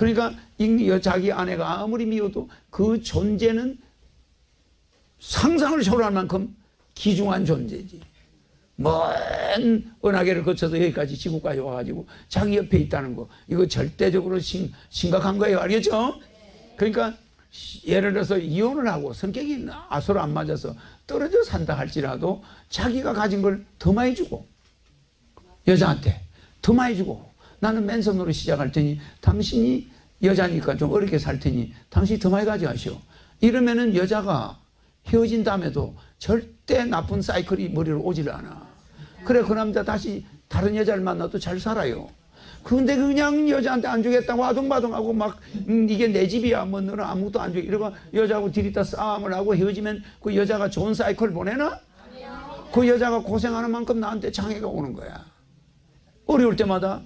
그러니까 자기 아내가 아무리 미워도 그 존재는 상상을 초월할 만큼 귀중한 존재지. 먼 은하계를 거쳐서 여기까지 지구까지 와가지고 자기 옆에 있다는 거 이거 절대적으로 심, 심각한 거예요 알겠죠? 그러니까 예를 들어서 이혼을 하고 성격이 아, 서로 안 맞아서 떨어져 산다 할지라도 자기가 가진 걸 더 많이 주고 여자한테 더 많이 주고 나는 맨손으로 시작할 테니 당신이 여자니까 좀 어렵게 살 테니 당신이 더 많이 가져가시오. 이러면은 여자가 헤어진 다음에도 절대 나쁜 사이클이 머리로 오지를 않아. 그래 그 남자 다시 다른 여자를 만나도 잘 살아요. 근데 그냥 여자한테 안 주겠다고 아둥바둥하고 막 음, 이게 내 집이야 뭐 너는 아무것도 안 줘. 이러고 여자하고 들이다 싸움을 하고 헤어지면 그 여자가 좋은 사이클 보내나? 그 여자가 고생하는 만큼 나한테 장애가 오는 거야. 어려울 때마다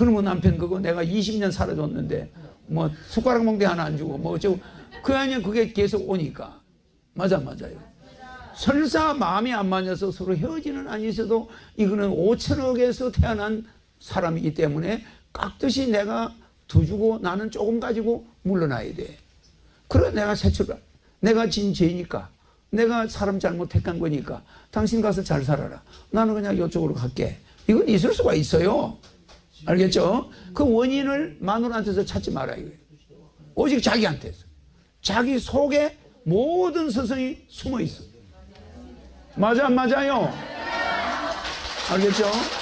그놈의 남편 그거 내가 20년 살아줬는데 뭐 숟가락 몽대 하나 안 주고 뭐 어쩌고 그 아니야 그게 계속 오니까 맞아 맞아요. 설사 마음이 안 맞아서 서로 헤어지는 아니어도 이거는 5천억에서 태어난 사람이기 때문에 깍듯이 내가 더 주고 나는 조금 가지고 물러나야 돼. 그래 내가 세출을 내가 진 죄니까 내가 사람 잘못 택한 거니까 당신 가서 잘 살아라. 나는 그냥 이쪽으로 갈게. 이건 있을 수가 있어요. 알겠죠? 그 원인을 마누라한테서 찾지 말아야 해요. 오직 자기한테서. 자기 속에 모든 서성이 숨어 있어. 맞아, 안 맞아요? 알겠죠?